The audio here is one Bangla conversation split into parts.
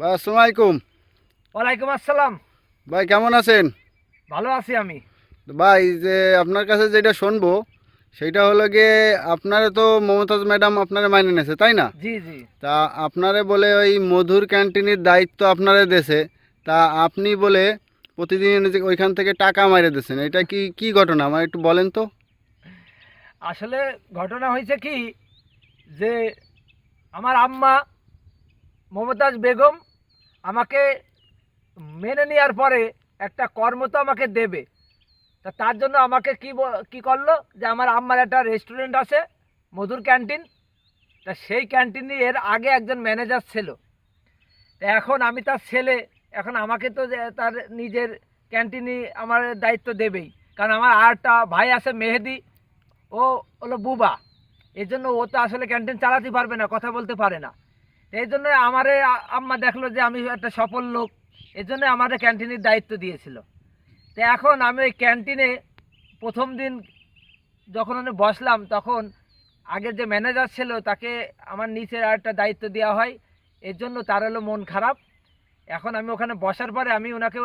ভাই আসসালামু আলাইকুম। ওয়ালাইকুম আসসালাম। ভাই কেমন আছেন? ভালো আছি আমি। ভাই যে আপনার কাছে যেটা শুনব সেটা হলো গিয়ে আপনারা তো মমতাজ ম্যাডাম আপনারা মাইনে নিয়েছে তাই না? জি জি। তা আপনারে বলে ওই মধুর ক্যান্টিনের দায়িত্ব আপনারা দেশে তা আপনি বলে প্রতিদিন যে ওইখান থেকে টাকা মাইরে দিয়েছেন এটা কি কি ঘটনা? আমার একটু বলেন তো। আসলে ঘটনা হয়েছে কি যে আমার আম্মা মমতাজ বেগম আমাকে মেনে নেওয়ার পরে একটা কর্ম তো আমাকে দেবে। তা তার জন্য আমাকে কি কি করল? যে আমার আম্মার একটা রেস্টুরেন্ট আছে, মধুর ক্যান্টিন তা সেই ক্যান্টিনে এর আগে একজন ম্যানেজার ছিল। তা এখন আমি তার ছেলে, এখন আমাকে তো তার নিজের ক্যান্টিনে আমার দায়িত্ব দেবেই। কারণ আমার আরেকটা ভাই আছে মেহেদি, ও হলো বুবা। এই জন্য ও তো আসলে ক্যান্টিন চালাতে পারবে না, কথা বলতে পারে না। এই জন্য আমারে আম্মা দেখল যে আমি একটা সফল লোক, এই জন্য আমাদের ক্যান্টিনের দায়িত্ব দিয়েছিল। তো এখন আমি ওই ক্যান্টিনে প্রথম দিন যখন আমি বসলাম, তখন আগের যে ম্যানেজার ছিল, তাকে আমার নিচের আরেকটা দায়িত্ব দেওয়া হয়। এর জন্য তার হলো মন খারাপ। এখন আমি ওখানে বসার পরে আমি ওনাকে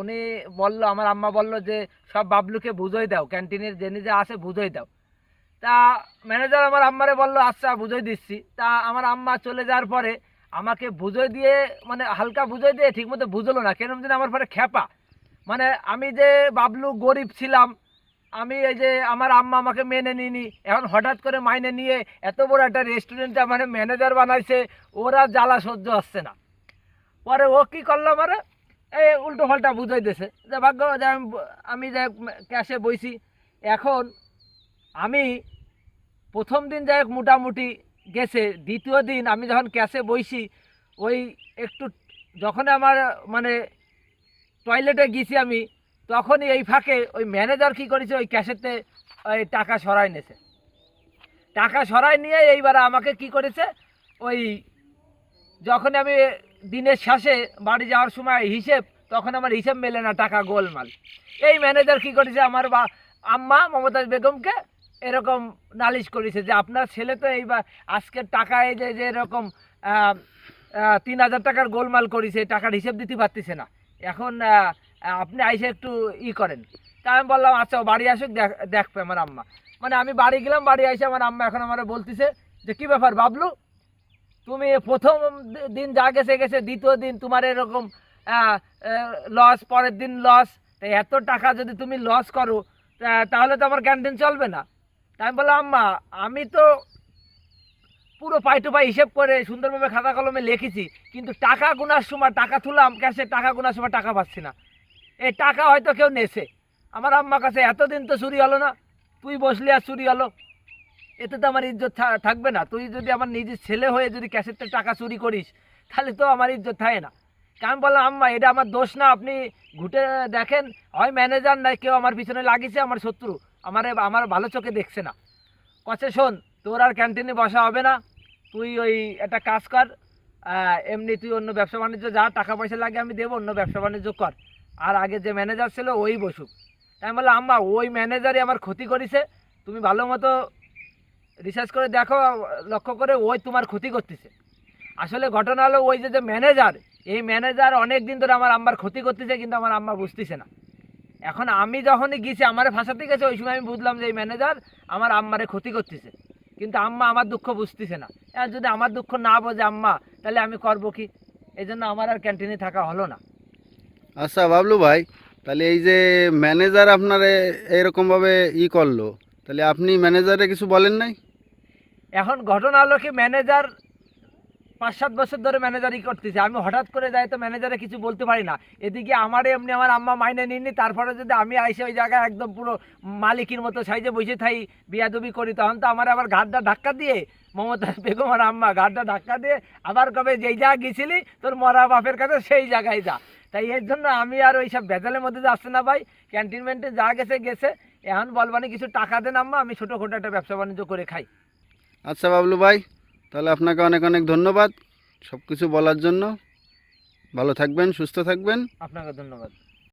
উনি বলল, আমার আম্মা বলল যে, সব বাবলুকে বুঝোই দাও, ক্যান্টিনের যে নিজে আছে বুঝোই দাও। তা ম্যানেজার আমার আম্মারে বলল আচ্ছা বুঝোই দিচ্ছি। তা আমার আম্মা চলে যাওয়ার পরে আমাকে বুঝোই দিয়ে মানে হালকা বুঝোই দিয়ে ঠিকমতো বুঝলো না। কেন যেন আমার পরে খ্যাপা। মানে আমি যে বাবলু গরিব ছিলাম, আমি এই যে আমার আম্মা আমাকে মেনে নিনি এখন হঠাৎ করে মাইনে নিয়ে এত বড় একটা রেস্টুরেন্টে মানে ম্যানেজার বানাইছে, ওরা জ্বালা সহ্য আসছে না। পরে ও কি করল মানে এই উল্টো পাল্টা বুঝাই দিয়েছে। যে ভাগ্য, যে আমি যে ক্যাশে বইছি, এখন আমি প্রথম দিন যাই হোক মোটামুটি গেছে, দ্বিতীয় দিন আমি যখন ক্যাশে বইছি, ওই একটু যখন আমার মানে টয়লেটে গেছি আমি, তখনই এই ফাঁকে ওই ম্যানেজার কি করেছে, ওই ক্যাশেতে ওই টাকা সরাই নিয়েছে। টাকা সরাই নিয়ে এইবার আমাকে কি করেছে, ওই যখন আমি দিনের শেষে বাড়ি যাওয়ার সময় হিসেব, তখন আমার হিসেব মেলে না, টাকা গোলমাল। এই ম্যানেজার কি করেছে, আমার বা, আম্মা মমতাজ বেগমকে এরকম নালিশ করেছে যে আপনার ছেলে তো এইবার আজকের টাকায় যে যে এরকম তিন হাজার টাকার গোলমাল করেছে টাকার হিসেব দিতে পারতেছে না। এখন আপনি আইসে একটু ই করেন। তা আমি বললাম আচ্ছা বাড়ি আসুক, দেখ, দেখবে আমার আম্মা। মানে আমি বাড়ি গেলাম, বাড়ি এসে আমার আম্মা এখন আমার বলতেছে যে, কি ব্যাপার বাবলু? তুমি প্রথম দিন যা গেছে গেছে, দ্বিতীয় দিন তোমার এরকম লস পরের দিন লস এত টাকা যদি তুমি লস করো তাহলে তো আমার ক্যান্টিন চলবে না। আমি বললাম, আম্মা, আমি তো পুরো পাই টু পাই হিসেব করে সুন্দরভাবে খাতা কলমে লিখেছি, কিন্তু টাকা গোনার সময় টাকা তুলাম ক্যাশে টাকা গোনার সময় টাকা পাচ্ছি না। এই টাকা হয়তো কেউ নেছে। আমার আম্মার কাছে এতদিন তো চুরি হলো না, তুই বসলি আর চুরি হলো। এতে তো আমার ইজ্জত থাকবে না। তুই যদি আমার নিজের ছেলে হয়ে যদি ক্যাশের টাকা চুরি করিস, তাহলে তো আমার ইজ্জত থাকে না। আমি বললাম, আম্মা, এটা আমার দোষ না। আপনি ঘুটে দেখেন, হয় ম্যানেজার নাই, কেউ আমার পিছনে লাগিয়েছে, আমার শত্রু। আমার আমার ভালো চোখে দেখছে না। কছে শোন, তোর আর ক্যান্টিনে বসা হবে না। তুই ওই একটা কাজ কর এমনি তুই অন্য ব্যবসা বাণিজ্য যা, টাকা পয়সা লাগে আমি দেবো, অন্য ব্যবসা বাণিজ্য কর। আর আগে যে ম্যানেজার ছিল, ওই বসুক। তাই আমি বললাম, আম্মা, ওই ম্যানেজারই আমার ক্ষতি করেছে। তুমি ভালো মতো রিসার্চ করে দেখো, লক্ষ্য করে ওই তোমার ক্ষতি করতেছে। আসলে ঘটনা হলো ওই যে যে ম্যানেজার এই ম্যানেজার অনেক দিন ধরে আমার আম্মার ক্ষতি করতেছে, কিন্তু আমার আম্মা বুঝতেছে না। এখন আমি যখনই গেছি আমারে ফাঁসাতে গেছে ওই সময় আমি বুঝলাম যে এই ম্যানেজার আমার আম্মারে ক্ষতি করতেছে। কিন্তু আম্মা আমার দুঃখ বুঝতেছে না। আর যদি আমার দুঃখ না বোঝে আম্মা তাহলে আমি করব কি? এই জন্য আমার আর ক্যান্টিনে থাকা হলো না। আচ্ছা বাবলু ভাই তাহলে এই যে ম্যানেজার আপনারে এরকমভাবে ই করল তাহলে আপনি ম্যানেজারে কিছু বলেন নাই? এখন ঘটনা হলো কি ম্যানেজার পাঁচ সাত বছর ধরে ম্যানেজারই করতেছে। আমি হঠাৎ করে যাই তো ম্যানেজারে কিছু বলতে পারি না। এদিকে আমারে এমনি আমার আম্মা মাইনে নিনি তারপরে যদি আমি আইসে ওই জায়গায় একদম পুরো মালিকের মতো সাইজে বসে থাই, বিয়াদবি করি, তখন তো আমার আবার ঘাটটা ধাক্কা দিয়ে, মমতা বেগম আর আম্মা ঘাটটা ধাক্কা দিয়ে আবার কবে যেই জায়গা গেছিলি, তোর মরা বাপের কাছে সেই জায়গায় যা। তাই এর জন্য আমি আর ওই সব ভেজালের মধ্যে যাচ্ছে না ভাই। ক্যান্টিনমেন্টে যা গেছে গেছে। এখন বলবানি কিছু টাকা দেন আম্মা, আমি ছোটোখাটো একটা ব্যবসা বাণিজ্য করে খাই। আচ্ছা বাবলু ভাই তাহলে আপনাকে অনেক অনেক ধন্যবাদ সব কিছু বলার জন্য। ভালো থাকবেন, সুস্থ থাকবেন। আপনাকে ধন্যবাদ।